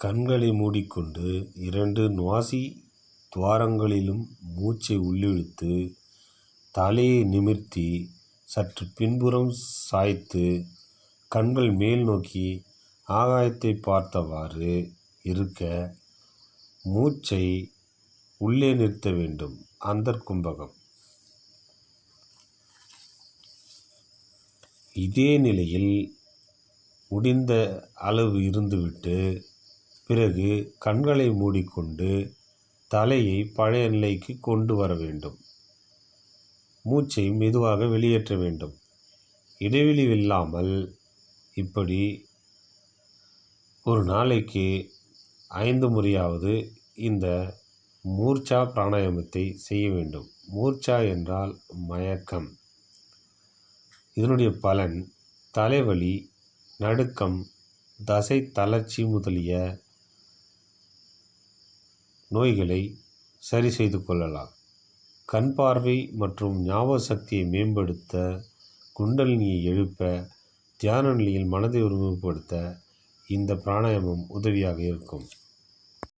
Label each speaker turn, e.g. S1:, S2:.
S1: கண்களை மூடிக்கொண்டு இரண்டு நுவாசி துவாரங்களிலும் மூச்சை உள்ளிழுத்து தலையை நிமிர்த்தி சற்று பின்புறம் சாய்த்து கண்கள் மேல் நோக்கி ஆகாயத்தை பார்த்தவாறு இருக்க மூச்சை உள்ளே நிறுத்த வேண்டும். அந்தர்கும்பகம் இதே நிலையில் முடிந்த அளவு இருந்துவிட்டு பிறகு கண்களை மூடிக்கொண்டு தலையை பழைய நிலைக்கு கொண்டு வர வேண்டும். மூச்சை மெதுவாக வெளியேற்ற வேண்டும். இடைவெளி இல்லாமல் இப்படி ஒரு நாளைக்கு ஐந்து முறையாவது இந்த மூர்ச்சா பிராணாயாமத்தை செய்ய வேண்டும். மூர்ச்சா என்றால் மயக்கம். இதனுடைய பலன் தலைவலி நடுக்கம் தசை தளர்ச்சி முதலிய நோய்களை சரி செய்து கொள்ளலாம். கண் பார்வை மற்றும் ஞாபக சக்தியை மேம்படுத்த குண்டலினியை எழுப்ப தியான நிலையில் மனதை ஒருமுகப்படுத்த இந்த பிராணாயாமம் உதவியாக இருக்கும்.